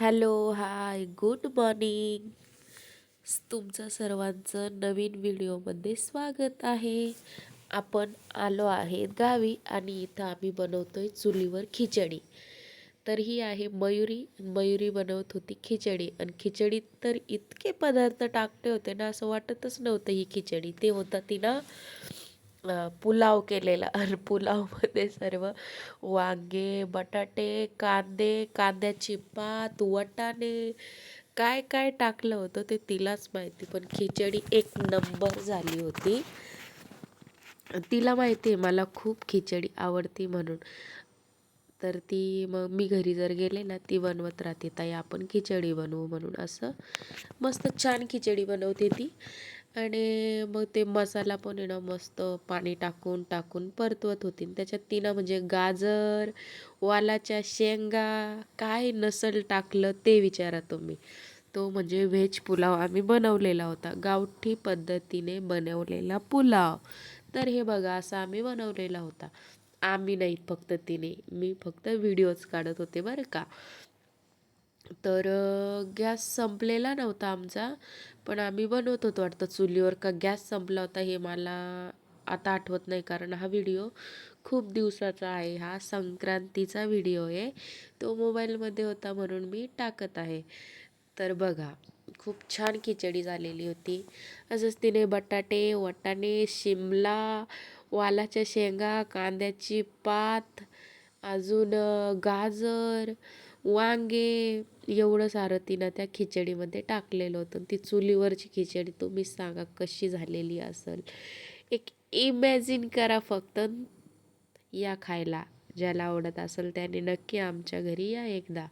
Hello hi good morning. तुमचं सर्वांचं नवीन व्हिडिओमध्ये स्वागत आहे. आपण आलो आहे गावी आणि इथं आम्ही बनवतोय चुलीवर खिचडी. तर ही आहे मयुरी. मयुरी बनवत होती खिचडी आणि खिचडीत तर इतके पदार्थ टाकले होते ना असं वाटतच नव्हतं ही खिचडी. ते होता ती ना पुलाव केलेला. आणि पुलावमध्ये सर्व वांगे बटाटे कांदे कांद्याची पात वटाणे काय काय टाकलं होतं ते तिलाच माहिती. पण खिचडी एक नंबर झाली होती. तिला माहिती आहे मला खूप खिचडी आवडती म्हणून. तर ती मग मी घरी जर गेले ना ती बनवत राहते. ताई आपण खिचडी बनवू म्हणून असं मस्त छान खिचडी बनवते ती. आणि मग ते मसाला पण आहे ना मस्त पाणी टाकून टाकून परतवत होती. आणि त्याच्यात तिनं म्हणजे गाजर वालाच्या शेंगा काय नसल टाकलं ते विचारा तुम्ही. तो म्हणजे व्हेज पुलाव आम्ही बनवलेला होता. गावठी पद्धतीने बनवलेला पुलाव. तर हे बघा असा आम्ही बनवलेला होता. आम्ही नाही फक्त तिने मी फक्त व्हिडिओज काढत होते बरं का. तर गॅस संपलेला नव्हता आमचा पण आम्ही बनवत होतो वाटतं चुलीवर का गॅस संपला होता हे मला आता आठवत नाही कारण हा व्हिडिओ खूप दिवसाचा आहे. हा संक्रांतीचा व्हिडिओ आहे. तो मोबाईलमध्ये होता म्हणून मी टाकत आहे. तर बघा खूप छान खिचडी झालेली होती. असंच तिने बटाटे वटाणे शिमला वालाच्या शेंगा कांद्याची पात अजून गाजर वांगे एवढं सारं तिनं त्या खिचडीमध्ये टाकलेलं होतं. ती चुलीवरची खिचडी तुम्हीच सांगा कशी झालेली असेल. एक इमॅजिन करा फक्त या खायला ज्याला आवडत असेल त्याने नक्की आमच्या घरी या एकदा.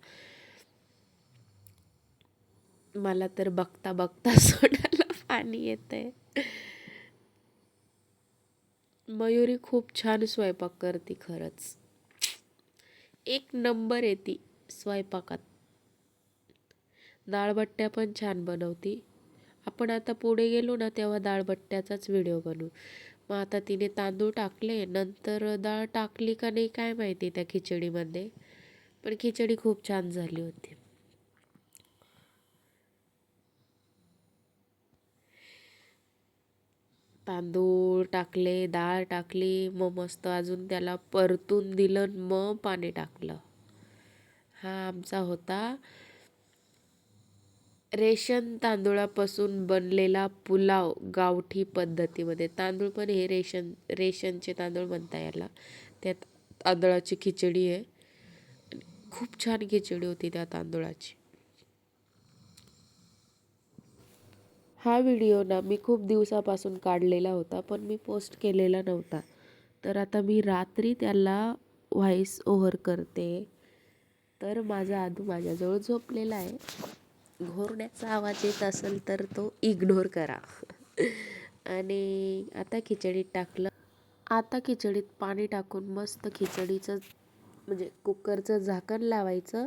मला तर बघता बघता सोडायला पाणी येतंय. मयुरी खूप छान स्वयंपाक करते खरंच. एक नंबर येते. ती स्वयंपाकात. डाळबट्ट्या पण छान बनवती. आपण आता पुढे गेलो ना तेव्हा डाळबट्ट्याचाच व्हिडिओ बनवू. मग आता तिने तांदूळ टाकले नंतर डाळ टाकली का नाही काय माहिती त्या खिचडीमध्ये. पण खिचडी खूप छान झाली होती. तांदूळ टाकले डाळ टाकली मग मस्त अजून त्याला परतून दिलं मग पाणी टाकलं. हा आमचा होता. रेशन तांदूळापासून बनलेला पुलाव गावठी पद्धतीमध्ये. तांदूळ पण हे रेशन रेशनचे तांदूळ म्हणता याला त्यात तांदळाची खिचडी आहे. खूप छान खिचडी होती त्या तांदूळाची. हा व्हिडिओ ना मी खूप दिवसापासून काढलेला होता पण मी पोस्ट केलेला नव्हता. तर आता मी रात्री त्याला व्हॉइस ओव्हर करते. तर माझा आदू माझ्याजवळ झोपलेला आहे. घोरण्याचा आवाज येत असेल तर तो इग्नोर करा. आणि आता खिचडीत टाकलं. आता खिचडीत पाणी टाकून मस्त खिचडीचं म्हणजे कुकरचं झाकण लावायचं.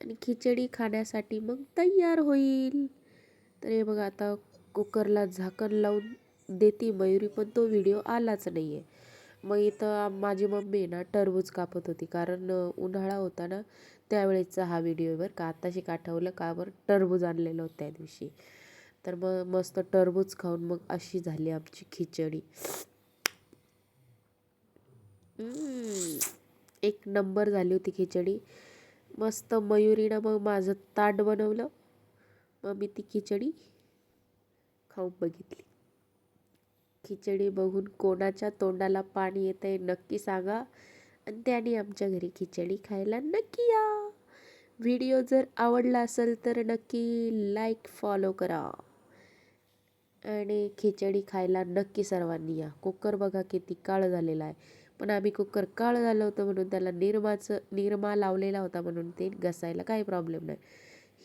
आणि खिचडी खाण्यासाठी मग तयार होईल. तर हे बघा आता कुकरला झाकण लावून देते मयुरी पण तो व्हिडिओ आलाच नाही आहे मग इथं माझी मम्मी आहे ना टरबूज कापत होती. कारण उन्हाळा होता ना त्यावेळेचा हा व्हिडिओ बरं का. आत्ताशी काठवलं का बरं? टरबूज आणलेलं होतं त्या दिवशी. तर मग मस्त टरबूज खाऊन मग अशी झाली आमची खिचडी. एक नंबर झाली होती खिचडी. मस्त मयुरीनं मग माझं ताट बनवलं. मग मी ती खिचडी खाऊन बघितली. खिचडी बघून कोणाच्या तोंडाला पाणी येत आहे नक्की सांगा. आणि त्याने आमच्या घरी खिचडी खायला नक्की या. व्हिडिओ जर आवडला असेल तर नक्की लाईक फॉलो करा. आणि खिचडी खायला नक्की सर्वांनी या. कुकर बघा किती काळ झालेला आहे. पण आम्ही कुकर काळ झालं होतं म्हणून त्याला निरमाचं निरमा लावलेला होता म्हणून ते घसायला काही प्रॉब्लेम नाही.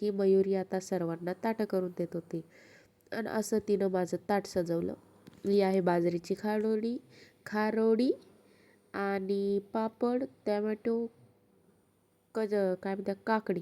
ही मयुरी आता सर्वांना ताटं करून देत होती. आणि असं तिनं माझं ताट सजवलं. ही आहे बाजरीची खारोडी खारोडी आणि पापड टॅमॅटो कज काय म्हणतात काकडी.